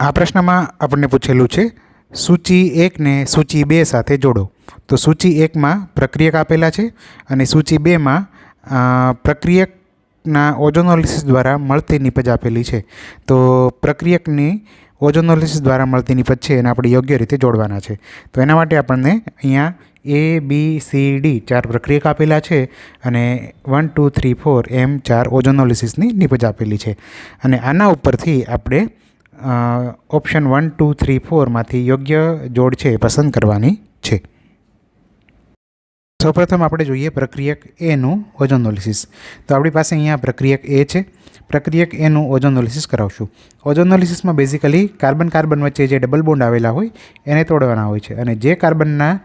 આ પ્રશ્નમાં આપણને પૂછેલું છે, સૂચિ એકને સૂચિ બે સાથે જોડો. તો સૂચિ એકમાં પ્રક્રિયક આપેલા છે અને સૂચિ બેમાં પ્રક્રિયકના ઓઝોનોલિસિસ દ્વારા મળતી નિપજ આપેલી છે. તો પ્રક્રિયકની ઓઝોનોલિસિસ દ્વારા મળતી નિપજ છે એને આપણે યોગ્ય રીતે જોડવાના છે. તો એના માટે આપણને અહીંયા એ બી સી ડી ચાર પ્રક્રિયક આપેલા છે અને વન ટુ થ્રી ફોર એમ ચાર ઓઝોનોલિસિસની નિપજ આપેલી છે. અને આના ઉપરથી આપણે ઓપ્શન વન ટુ થ્રી ફોરમાંથી યોગ્ય જોડ છે એ પસંદ કરવાની છે. સૌપ્રથમ આપણે જોઈએ પ્રક્રિયક એનું ઓઝોનોલિસિસ તો આપણી પાસે અહીંયા પ્રક્રિયક એ છે. પ્રક્રિયક એનું ઓઝોનોલિસિસ કરાવશું. ઓઝોનોલિસિસમાં બેઝિકલી કાર્બન કાર્બન વચ્ચે જે ડબલ બોન્ડ આવેલા હોય, એને તોડવાના હોય છે. અને જે કાર્બનના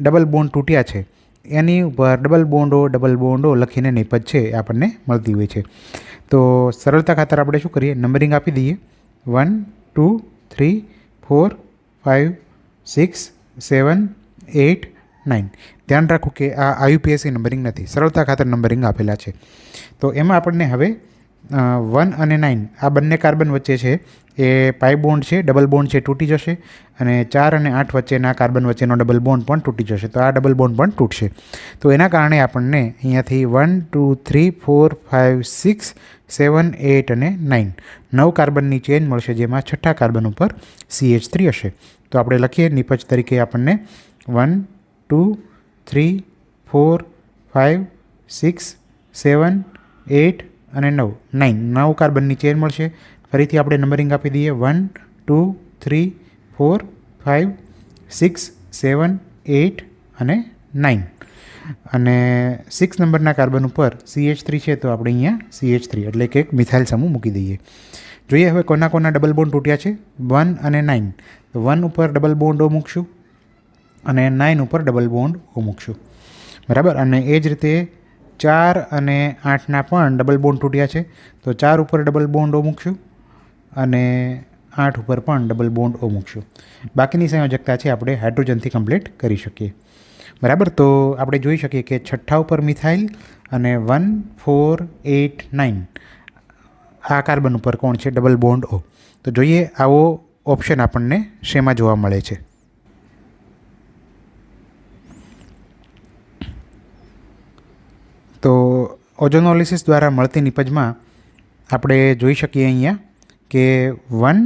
ડબલ બોન્ડ તૂટ્યા છે, એની ઉપર ડબલ બોન્ડો ડબલ બોન્ડો લખીને નિપજ છે આપણને મળતી હોય છે. તો સરળતા ખાતર આપણે શું કરીએ? નંબરિંગ આપી દઈએ. One two three four five six seven eight nine ધ્યાન રાખો કે આ આયુપીએસસી નંબરિંગ નથી. સરળતા ખાતર નંબરિંગ આપેલા છે. તો એમાં આપણને હવે વન અને નાઇન, આ બંને કાર્બન વચ્ચે છે. એ પાઈ બોન્ડ છે, ડબલ બોન્ડ છે, તૂટી જશે. અને ચાર અને આઠ વચ્ચેના કાર્બન વચ્ચેનો ડબલ બોન્ડ પણ તૂટી જશે. તો આ ડબલ બોન્ડ પણ તૂટશે. તો એના કારણે આપણને અહીંયાથી one, two, three, four, five, six, seven eight અને નાઇન નવ કાર્બનની ચેન મળશે, જેમાં છઠ્ઠા કાર્બન ઉપર સીએચ થ્રી હશે. તો આપણે લખીએ, નિપજ તરીકે આપણને one, two, three, four, five, six, seven eight અને નવ. નાઇન નવ કાર્બનની ચેન મળશે. ફરીથી આપણે નંબરિંગ આપી દઈએ. One, two, three, four five six, seven eight અને નાઇન અને સિક્સ નંબરના કાર્બન ઉપર સીએચ થ્રી છે, તો આપણે અહીંયા સીએચ થ્રી એટલે કે એક મિથાઇલ સમૂહ મૂકી દઈએ. જોઈએ હવે કોના કોના ડબલ બોન્ડ તૂટ્યા છે. વન અને નાઇન તો વન ઉપર ડબલ બોન્ડ ઓ મૂકશું અને નાઇન ઉપર ડબલ બોન્ડ ઓ મૂકશું. બરાબર? અને એ જ રીતે ચાર અને આઠના પણ ડબલ બોન્ડ તૂટ્યા છે. તો ચાર ઉપર ડબલ બોન્ડ ઓ મૂકશું અને આઠ ઉપર પણ ડબલ બોન્ડ ઓ મૂકશું. બાકીની સંયોજકતા છે આપણે હાઇડ્રોજનથી કમ્પ્લીટ કરી શકીએ. બરાબર? તો આપણે જોઈ શકીએ કે છઠ્ઠા ઉપર મિથાઇલ અને વન, ફોર, એટ, નાઇન આ કાર્બન ઉપર કોણ છે? Double bond O. તો જોઈએ આવો ઓપ્શન આપણને શેમાં જોવા મળે છે. તો ઓઝોનોલિસિસ દ્વારા મળતી નિપજમાં આપણે જોઈ શકીએ અહીંયા કે one,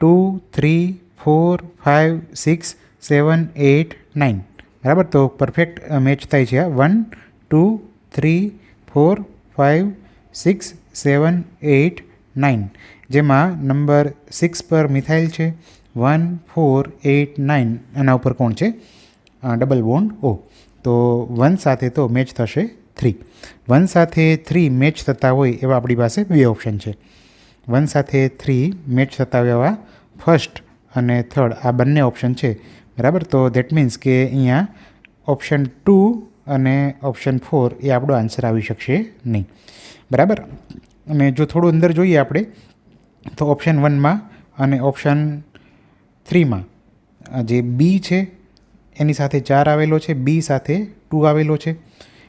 two, three, four five six, seven eight nine બરાબર? તો પરફેક્ટ મેચ થાય છે one, two, three, four five six, seven eight nine જેમાં નંબર સિક્સ પર મિથાઇલ છે, વન, ફોર એટ નાઇન એના ઉપર કોણ છે? Double bond O. તો વન સાથે તો મેચ થશે થ્રી વન સાથે થ્રી મેચ થતા હોય એવા આપણી પાસે બે ઓપ્શન છે. વન સાથે થ્રી મેચ થતા હોય એવા ફર્સ્ટ અને થર્ડ આ બંને ઓપ્શન છે. બરાબર? તો દેટ મીન્સ કે અહીંયા ઓપ્શન ટુ અને ઓપ્શન ફોર એ આપણો આન્સર આવી શકશે નહીં. બરાબર? અને જો થોડું અંદર જોઈએ આપણે, તો ઓપ્શન વનમાં અને ઓપ્શન થ્રીમાં જે બી છે, એની સાથે ચાર આવેલો છે બી સાથે ટુ આવેલો છે.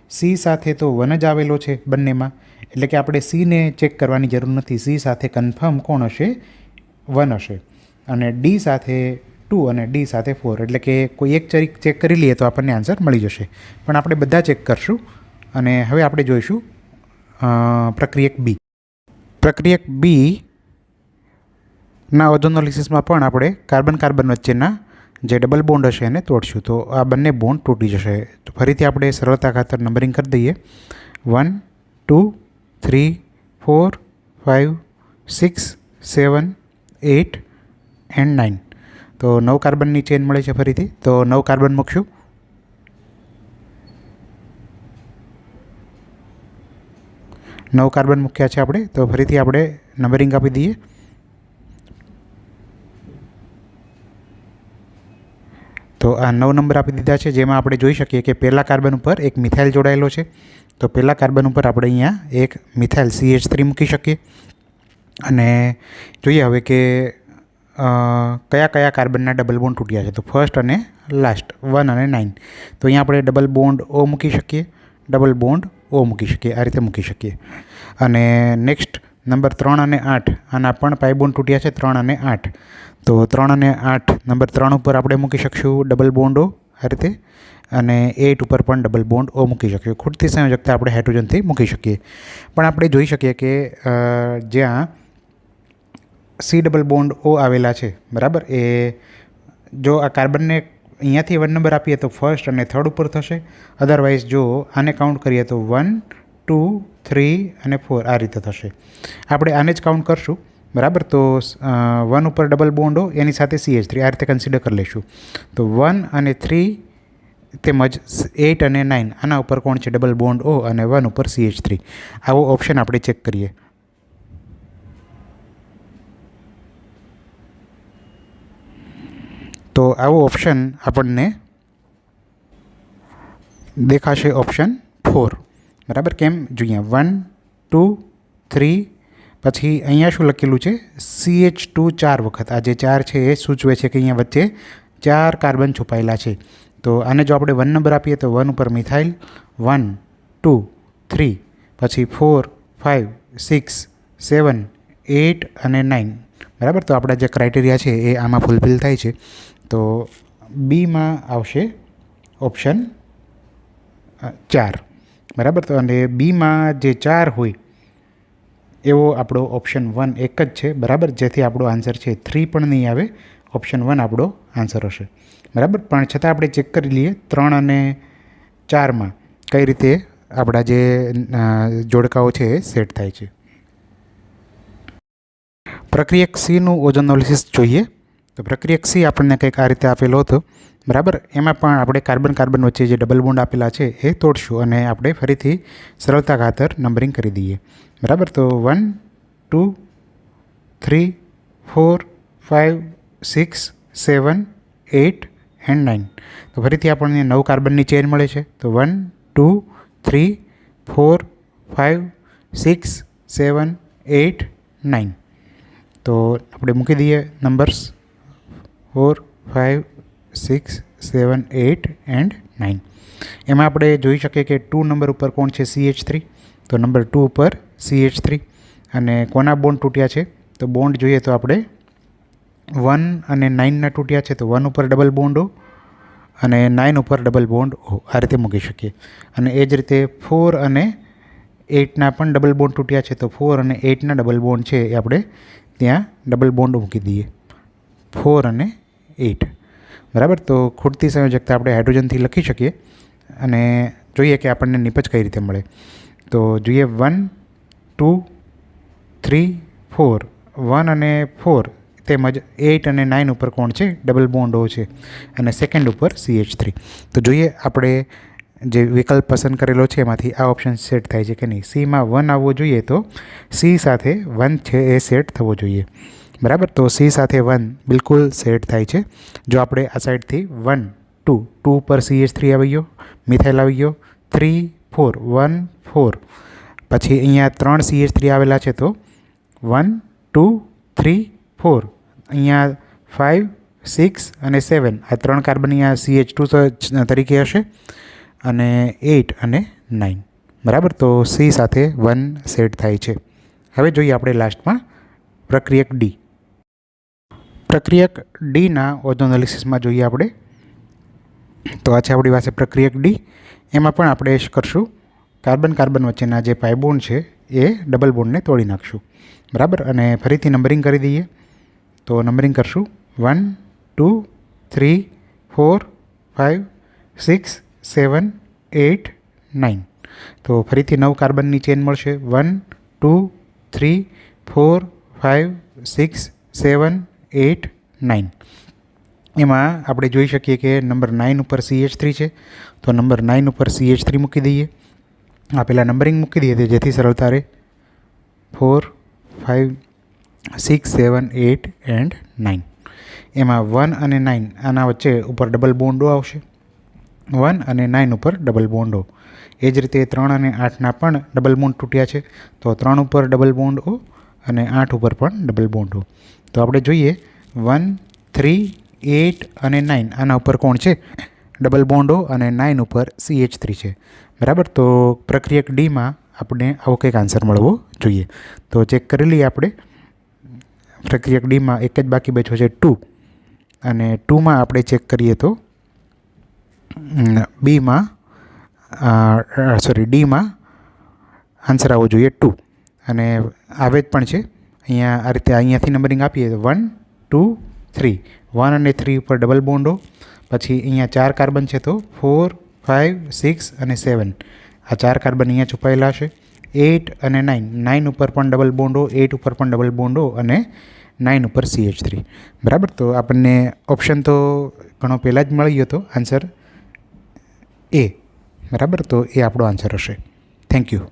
સી સાથે તો વન જ આવેલો છે બંનેમાં. એટલે કે આપણે સીને ચેક કરવાની જરૂર નથી. સી સાથે કન્ફર્મ કોણ હશે? વન હશે. અને ડી સાથે ટુ અને ડી સાથે ફોર. એટલે કે કોઈ એક ચરીક ચેક કરી લઈએ તો આપણને આન્સર મળી જશે. પણ આપણે બધા ચેક કરશું. અને હવે આપણે જોઈશું પ્રક્રિયક બી. પ્રક્રિયક બી ના ઓઝોનોલિસિસમાં પણ આપણે કાર્બન કાર્બન વચ્ચેના જે ડબલ બોન્ડ હશે એને તોડશું. તો આ બંને બોન્ડ તૂટી જશે. તો ફરીથી આપણે સરળતા ખાતર નંબરિંગ કરી દઈએ. One two three four five six seven eight and nine તો નવ કાર્બનની ચેન મળે છે ફરીથી. તો નવ કાર્બન મૂકશું. નવ કાર્બન મૂક્યા છે આપણે. તો ફરીથી આપણે નંબરિંગ આપી દઈએ. તો આ નવ નંબર આપી દીધા છે, જેમાં આપણે જોઈ શકીએ કે પહેલા કાર્બન ઉપર એક મિથાઇલ જોડાયેલો છે. તો પહેલા કાર્બન ઉપર આપણે અહીંયા એક મિથાઇલ સીએચ થ્રી મૂકી શકીએ. અને જોઈએ હવે કે કયા કયા કાર્બનના ડબલ બોન્ડ તૂટ્યા છે. તો ફર્સ્ટ અને લાસ્ટ, વન અને નાઇન. તો અહીંયા આપણે ડબલ બોન્ડ ઓ મૂકી શકીએ. ડબલ બોન્ડ ઓ મૂકી શકીએ, આ રીતે મૂકી શકીએ. અને નેક્સ્ટ, નંબર ત્રણ અને આઠ. આના પણ પાઇબોન્ડ તૂટ્યા છે, ત્રણ અને આઠ. તો ત્રણ અને આઠ, નંબર ત્રણ ઉપર આપણે મૂકી શકશું ડબલ બોન્ડો આ રીતે. અને એટ ઉપર પણ ડબલ બોન્ડ ઓ મૂકી શકીએ. ખૂટતી સંયોજકતા આપણે હાઇડ્રોજનથી મૂકી શકીએ. પણ આપણે જોઈ શકીએ કે જ્યાં સી ડબલ બોન્ડ ઓ આવેલા છે, બરાબર? એ જો આ કાર્બનને અહીંયાથી વન નંબર આપીએ તો ફર્સ્ટ અને થર્ડ ઉપર થશે. અદરવાઇઝ જો આને કાઉન્ટ કરીએ તો વન ટુ થ્રી અને ફોર આ રીતે થશે. આપણે આને જ કાઉન્ટ કરશું. બરાબર? તો વન ઉપર ડબલ બોન્ડો એની સાથે સી એચ થ્રી આ રીતે કન્સિડર કરી લઈશું. તો વન અને થ્રી તેમજ એટ અને નાઇન આના ઉપર કોણ છે? ડબલ બોન્ડ ઓ અને વન ઉપર સી એચ થ્રી આવો ઓપ્શન આપણે ચેક કરીએ. તો આવો ઓપ્શન આપણને દેખાશે ઓપ્શન ફોર બરાબર? કેમ? જોઈએ વન ટુ થ્રી પછી અહીંયા શું લખેલું છે? સી એચ ટુ ચાર વખત. આ જે ચાર છે એ સૂચવે છે કે અહીંયા વચ્ચે ચાર કાર્બન છુપાયેલા છે. તો આને જો આપણે વન નંબર આપીએ તો વન ઉપર મિથાઇલ વન ટુ થ્રી પછી four five six seven eight અને નાઇન બરાબર? તો આપણા જે ક્રાઇટેરિયા છે એ આમાં ફૂલફિલ થાય છે. તો બીમાં આવશે ઓપ્શન ચાર. બરાબર? તો અને બીમાં જે ચાર હોય એવો આપણો ઓપ્શન વન એક જ છે, બરાબર? જેથી આપણો આન્સર છે થ્રી પણ નહીં આવે. ઓપ્શન વન આપણો આન્સર હશે. બરાબર? પણ છતાં આપણે ચેક કરી લઈએ, ત્રણ અને ચારમાં કઈ રીતે આપણા જે જોડકાઓ છે એ સેટ થાય છે. પ્રક્રિયક સીનું ઓઝોનોલિસિસ જોઈએ. તો પ્રક્રિયક સી આપણને કંઈક આ રીતે આપેલો હતો. બરાબર? એમાં પણ આપણે કાર્બન કાર્બન વચ્ચે જે ડબલ બોન્ડ આપેલા છે, એ તોડશું અને આપણે ફરીથી સરળતા ખાતર નંબરિંગ કરી દઈએ. બરાબર? તો one, two, three, four five six, seven eight and nine તો ફરીથી આપણને નવ કાર્બનની ચેન મળે છે. તો one, two, three, four five six, seven eight nine તો આપણે મૂકી દઈએ numbers. Four five six, seven, eight and nine. એમાં આપણે જોઈ શકીએ કે ટુ નંબર ઉપર કોણ છે? C H three. તો નંબર ટુ ઉપર સી એચ થ્રી. અને કોના બોન્ડ તૂટ્યા છે? તો બોન્ડ જોઈએ તો આપણે વન અને નાઇનના તૂટ્યા છે. તો વન ઉપર ડબલ બોન્ડ ઓ અને નાઇન ઉપર ડબલ બોન્ડ ઓ આ રીતે મૂકી શકીએ. અને એ જ રીતે ફોર અને એટના પણ ડબલ બોન્ડ તૂટ્યા છે. તો ફોર અને એટના ડબલ બોન્ડ છે એ આપણે ત્યાં ડબલ બોન્ડ મૂકી દઈએ. ફોર અને એટ બરાબર? તો ખૂટતી સંયોજકતા આપણે હાઇડ્રોજનથી લખી શકીએ અને જોઈએ કે આપણને નિપજ કઈ રીતે મળે. તો જોઈએ one, two, three, four. One અને ફોર તેમજ એઇટ અને નાઇન ઉપર કોણ છે? ડબલ બોન્ડો છે. અને સેકન્ડ ઉપર સી એચ થ્રી. તો જોઈએ આપણે જે વિકલ્પ પસંદ કરેલો છે, એમાંથી આ ઓપ્શન સેટ થાય છે કે નહીં. સીમાં વન આવવો જોઈએ તો સી સાથે વન છે એ સેટ થવો જોઈએ. બરાબર? તો સી સાથે વન બિલકુલ સેટ થાય છે. જો આપણે આ સાઈડથી વન, ટુ ટુ પર સી એચ થ્રી આવી ગયો, મિથાઇલ આવી ગયો, થ્રી, ફોર, વન, ફોર. પછી અહીંયા ત્રણ સી એચ થ્રી આવેલા છે તો વન, ટુ, થ્રી, ફોર. અહીંયા ફાઇવ, સિક્સ અને સેવન. આ ત્રણ કાર્બન અહીંયા સી એચ ટુ તરીકે હશે અને એટ અને નાઇન. બરાબર? તો સી સાથે વન સેટ થાય છે. હવે જોઈએ આપણે લાસ્ટમાં પ્રક્રિયક ડી પ્રક્રિયક ડીના ઓઝોનોલિસિસમાં જોઈએ આપણે. તો આ છે આપણી પાસે પ્રક્રિયક ડી એમાં પણ આપણે શું કરશું. કાર્બન કાર્બન વચ્ચેના જે પાઇબોન્ડ છે, એ ડબલ બોન્ડને તોડી નાખશું. બરાબર? અને ફરીથી નંબરિંગ કરી દઈએ. તો નંબરિંગ કરશું. One two three four five six seven eight nine તો ફરીથી નવ કાર્બનની ચેન મળશે. One two three four five six seven eight nine એમાં આપણે જોઈ શકીએ કે નંબર નાઇન ઉપર સી એચ થ્રી છે. તો નંબર નાઇન ઉપર સી એચ થ્રી મૂકી દઈએ. આ પહેલાં નંબરિંગ મૂકી દઈએ જેથી સરળતા રહે. Four five six seven eight and nine એમાં વન અને નાઇન આના વચ્ચે ઉપર ડબલ બોન્ડો આવશે. વન અને નાઇન ઉપર ડબલ બોન્ડો. એ જ રીતે ત્રણ અને આઠના પણ ડબલ બોન્ડ તૂટ્યા છે. તો ત્રણ ઉપર ડબલ બોન્ડ અને આઠ ઉપર પણ ડબલ બોન્ડ તો આપણે જોઈએ. વન, થ્રી, એટ અને નાઇન. આના ઉપર કોણ છે? ડબલ બોન્ડો અને નાઇન ઉપર સી એચ થ્રી છે. બરાબર? તો પ્રક્રિયક ડીમાં આપણે આવો કંઈક આન્સર મળવો જોઈએ. તો ચેક કરી લઈએ આપણે. પ્રક્રિયક ડીમાં એક જ બાકી બચ્યો છે ટુ. અને ટુમાં આપણે ચેક કરીએ તો બીમાં સોરી, ડીમાં આન્સર આવવો જોઈએ ટુ. અને આવે જ પણ છે. અહીંયા આ રીતે અહીંયાથી નંબરિંગ આપીએ તો વન ટુ થ્રી વન અને થ્રી ઉપર ડબલ બોન્ડો પછી અહીંયા ચાર કાર્બન છે તો ફોર ફાઇવ સિક્સ અને સેવન આ ચાર કાર્બન અહીંયા છુપાયેલા છે. એટ અને નાઇન નાઇન ઉપર પણ ડબલ બોન્ડો એટ ઉપર પણ ડબલ બોન્ડો અને નાઇન ઉપર સી એચ થ્રી બરાબર? તો આપણને ઓપ્શન તો ઘણો પહેલાં જ મળી ગયો હતો આન્સર એ બરાબર? તો એ આપણો આન્સર હશે. Thank you